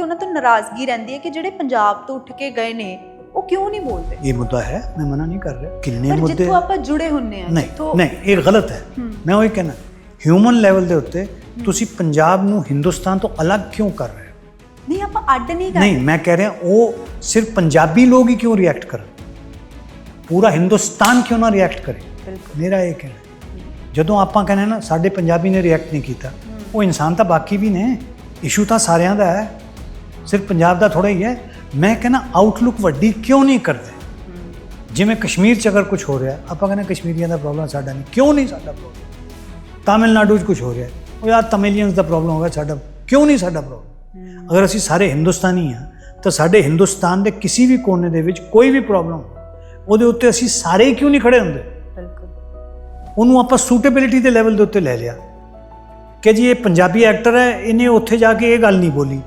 ਕਿ ਉਹਨਾਂ ਤੋਂ ਨਾਰਾਜ਼ਗੀ ਰਹਿੰਦੀ ਹੈ ਕਿ ਜਿਹੜੇ ਪੰਜਾਬ ਤੋਂ ਉੱਠ ਕੇ ਗਏ ਨੇ ਉਹ ਕਿਉਂ ਨਹੀਂ ਬੋਲਦੇ? ਇਹ ਮੁੱਦਾ ਹੈ ਮੈਂ ਮਨਾ ਨਹੀਂ ਕਰ ਰਿਹਾ। ਕਿੰਨੇ ਪਰ ਮੁੱਦੇ ਜਿੱਥੋਂ ਆਪਾਂ ਜੁੜੇ ਹੁੰਨੇ ਆ ਨਹੀਂ ਨਹੀਂ ਇਹ ਗਲਤ ਹੈ। ਮੈਂ ਉਹ ਕਹਿਣਾ ਹਿਊਮਨ ਲੈਵਲ ਦੇ ਉੱਤੇ ਤੁਸੀਂ ਪੰਜਾਬ ਨੂੰ ਹਿੰਦੁਸਤਾਨ ਤੋਂ ਅਲੱਗ ਕਿਉਂ ਕਰ ਰਹੇ ਹੋ? ਨਹੀਂ ਆਪਾਂ ਅੱਡ ਨਹੀਂ ਕਰ ਨਹੀਂ ਮੈਂ ਕਹਿ ਰਿਹਾ ਉਹ ਸਿਰਫ ਪੰਜਾਬੀ ਲੋਕ ਹੀ ਕਿਉਂ ਰਿਐਕਟ ਕਰਨ? ਪੂਰਾ ਹਿੰਦੁਸਤਾਨ ਕਿਉਂ ਨਾ ਰਿਐਕਟ ਕਰੇ? ਮੇਰਾ ਇਹ ਕਹਿਣਾ ਹੈ। ਜਦੋਂ ਆਪਾਂ ਕਹਿੰਦੇ ਨਾ ਸਾਡੇ ਪੰਜਾਬੀ ਨੇ ਰਿਐਕਟ ਨਹੀਂ ਕੀਤਾ ਉਹ ਇਨਸਾਨ ਤਾਂ ਬਾਕੀ ਵੀ ਨੇ। ਇਸ਼ੂ ਤਾਂ ਸਾਰਿਆਂ ਦਾ ਹੈ। ਸਿਰਫ ਪੰਜਾਬ ਦਾ ਥੋੜਾ ਹੀ ਹੈ। ਮੈਂ ਕਹਿੰਦਾ ਆਊਟਲੁੱਕ ਵੱਡੀ ਕਿਉਂ ਨਹੀਂ ਕਰਦੇ? ਜਿਵੇਂ ਕਸ਼ਮੀਰ 'ਚ ਅਗਰ ਕੁਝ ਹੋ ਰਿਹਾ ਆਪਾਂ ਕਹਿੰਦੇ ਕਸ਼ਮੀਰੀਆਂ ਦਾ ਪ੍ਰੋਬਲਮ ਸਾਡਾ ਨਹੀਂ। ਕਿਉਂ ਨਹੀਂ ਸਾਡਾ ਪ੍ਰੋਬਲਮ ਤਾਮਿਲਨਾਡੂ 'ਚ ਕੁਝ ਹੋ ਰਿਹਾ। ਉਹ ਯਾਰ ਤਮਿਲੀਅਨਸ ਦਾ ਪ੍ਰੋਬਲਮ ਹੋਗਾ ਸਾਡਾ। ਕਿਉਂ ਨਹੀਂ ਸਾਡਾ ਪ੍ਰੋਬਲਮ ਅਗਰ ਅਸੀਂ ਸਾਰੇ ਹਿੰਦੁਸਤਾਨੀ ਆ ਤਾਂ ਸਾਡੇ ਹਿੰਦੁਸਤਾਨ ਦੇ ਕਿਸੇ ਵੀ ਕੋਨੇ ਦੇ ਵਿੱਚ ਕੋਈ ਵੀ ਪ੍ਰੋਬਲਮ ਉਹਦੇ ਉੱਤੇ ਅਸੀਂ ਸਾਰੇ ਕਿਉਂ ਨਹੀਂ ਖੜੇ ਹੁੰਦੇ? ਬਿਲਕੁਲ। ਉਹਨੂੰ ਆਪਾਂ ਸੂਟੇਬਿਲਿਟੀ ਦੇ ਲੈਵਲ ਦੇ ਉੱਤੇ ਲੈ ਲਿਆ। ਕਿ ਜੀ ਇਹ ਪੰਜਾਬੀ ਐਕਟਰ ਹੈ ਇਹਨੇ ਉੱਥੇ ਜਾ ਕੇ ਇਹ ਗੱਲ ਨਹੀਂ ਬੋਲੀ।